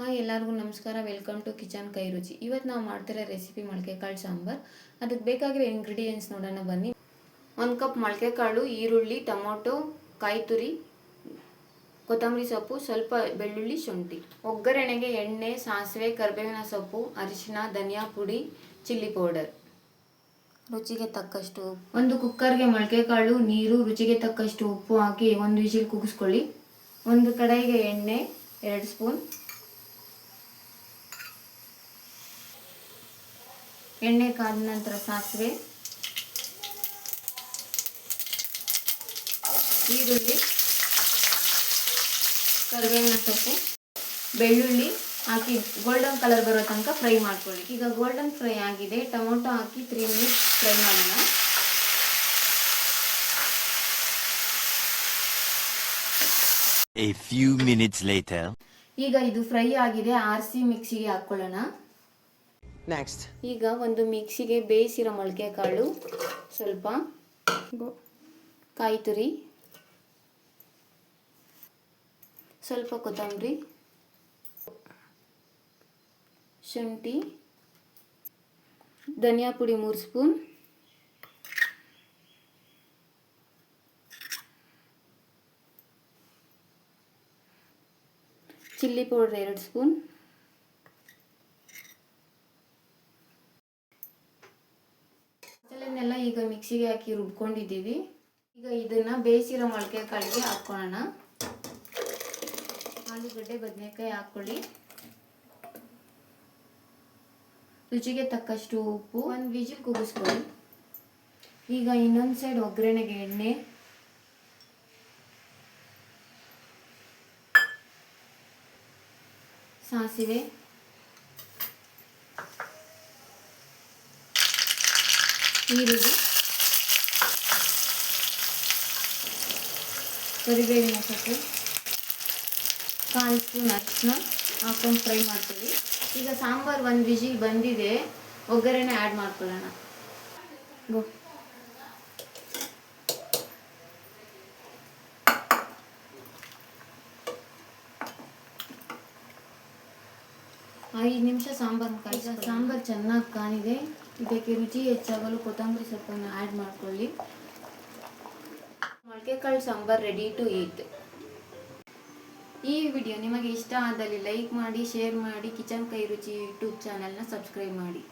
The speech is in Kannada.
ಹಾಯ್ ಎಲ್ಲರಿಗೂ ನಮಸ್ಕಾರ. ವೆಲ್ಕಮ್ ಟು ಕಿಚನ್ ಕೈ ರುಚಿ ಇವತ್ತು ನಾವು ಮಾಡ್ತಿರೋ ರೆಸಿಪಿ ಮೊಳಕೆ ಕಾಳು ಸಾಂಬಾರು. ಅದಕ್ಕೆ ಬೇಕಾಗಿರೋ ಇಂಗ್ರೀಡಿಯೆಂಟ್ಸ್ ನೋಡೋಣ, ಬನ್ನಿ. ಒಂದು ಕಪ್ ಮೊಳಕೆ ಕಾಳು ಈರುಳ್ಳಿ, ಟೊಮೊಟೊ ಕಾಯಿ ತುರಿ ಕೊತ್ತಂಬರಿ ಸೊಪ್ಪು, ಸ್ವಲ್ಪ ಬೆಳ್ಳುಳ್ಳಿ ಶುಂಠಿ. ಒಗ್ಗರಣೆಗೆ ಎಣ್ಣೆ, ಸಾಸಿವೆ, ಕರಿಬೇವಿನ ಸೊಪ್ಪು, ಅರಿಶಿನ, ಧನಿಯಾ ಪುಡಿ ಚಿಲ್ಲಿ ಪೌಡರ್ ರುಚಿಗೆ ತಕ್ಕಷ್ಟು ಒಂದು ಕುಕ್ಕರ್ಗೆ ಮೊಳಕೆ ಕಾಳು ನೀರು, ರುಚಿಗೆ ತಕ್ಕಷ್ಟು ಉಪ್ಪು ಹಾಕಿ ಒಂದು ವಿಜಿಲ್ ಕೂಗಿಸ್ಕೊಳ್ಳಿ. ಒಂದು ಕಡೆಗೆ ಎಣ್ಣೆ, ಎರಡು ಸ್ಪೂನ್ ಎಣ್ಣೆ ಕಾದ ನಂತರ ಸಾಸಿವೆ ಈರುಳ್ಳಿ ಕರಿಬೇವಿನ ಸೊಪ್ಪು ಬೆಳ್ಳುಳ್ಳಿ ಹಾಕಿ ಗೋಲ್ಡನ್ ಕಲರ್ ಬರೋ ತನಕ ಫ್ರೈ ಮಾಡ್ಕೊಳ್ಳಿ ಈಗ ಗೋಲ್ಡನ್ ಫ್ರೈ ಆಗಿದೆ ಟೊಮೊಟೊ ಹಾಕಿ ತ್ರೀ ಮಿನಿಟ್ಸ್ ಫ್ರೈ ಮಾಡೋಣ. A few minutes later. ಈಗ ಇದು ಫ್ರೈ ಆಗಿದೆ ಆರಿಸಿ ಮಿಕ್ಸಿಗೆ ಹಾಕ್ಕೊಳ್ಳೋಣ. Next. ಈಗ ಒಂದು ಮಿಕ್ಸಿಗೆ ಬೇಯಿಸಿರೋ ಮೊಳಕೆ ಕಾಳು, ಸ್ವಲ್ಪ ಕಾಯಿ ತುರಿ, ಸ್ವಲ್ಪ ಕೊತ್ತಂಬರಿ, ಶುಂಠಿ, ಧನಿಯಾ ಪುಡಿ ಮೂರು ಸ್ಪೂನ್, ಚಿಲ್ಲಿ ಪೌಡ್ರ್ ಎರಡು ಸ್ಪೂನ್ ಈಗ ಮಿಕ್ಸಿಗೆ ಹಾಕಿ ರುಬ್ಕೊಂಡಿದ್ದೀವಿ. ಈಗ ಇದನ್ನ ಬೇಯಿಸಿರೋ ಮೊಳಕೆ ಕಾಳಿಗೆ ಹಾಕ್ಕೊಳ್ಳೋಣ ಆಲೂಗಡ್ಡೆ, ಬದನೆಕಾಯಿ ಹಾಕ್ಕೊಳ್ಳಿ ರುಚಿಗೆ ತಕ್ಕಷ್ಟು ಉಪ್ಪು, ಒಂದು ವಿಜಿಲ್ ಕೂಗಿಸ್ಕೊಳ್ಳಿ ಈಗ ಇನ್ನೊಂದು ಸೈಡ್ ಒಗ್ಗರಣೆಗೆ ಎಣ್ಣೆ. ಸಾಸಿವೆ. ಈರುಳ್ಳಿ ಕರಿಬೇವಿನ ಸೊಪ್ಪು ಕಾಲು ಸ್ಪೂನ್ ಅರ್ಶಿನ ಹಾಕೊಂಡು ಫ್ರೈ ಮಾಡ್ತೀವಿ. ಈಗ ಸಾಂಬಾರು ಒಂದು ವಿಜಿಲ್ ಬಂದಿದೆ ಒಗ್ಗರಣೆ ಆ್ಯಡ್ ಮಾಡ್ಕೊಳ್ಳೋಣ. ಗೋ ಐದು ನಿಮಿಷ ಸಾಂಬಾರು ಕಾಯಿಸ ಸಾಂಬಾರು ಚೆನ್ನಾಗಿ ಕಾಣಿದೆ. ಇದಕ್ಕೆ ರುಚಿ ಹೆಚ್ಚಾಗಲು ಕೊತ್ತಂಬರಿ ಸೊಪ್ಪನ್ನು ಆ್ಯಡ್ ಮಾಡ್ಕೊಳ್ಳಿ. ಮೊಳಕೆ ಕಾಳು ಸಾಂಬಾರ್ ರೆಡಿ ಟು ಈಟ್ ಈ ವಿಡಿಯೋ ನಿಮಗೆ ಇಷ್ಟ ಆದಲ್ಲಿ ಲೈಕ್ ಮಾಡಿ ಶೇರ್ ಮಾಡಿ, ಕಿಚನ್ ಕೈ ರುಚಿ ಯೂಟ್ಯೂಬ್ ಚಾನಲ್ನ ಸಬ್ಸ್ಕ್ರೈಬ್ ಮಾಡಿ.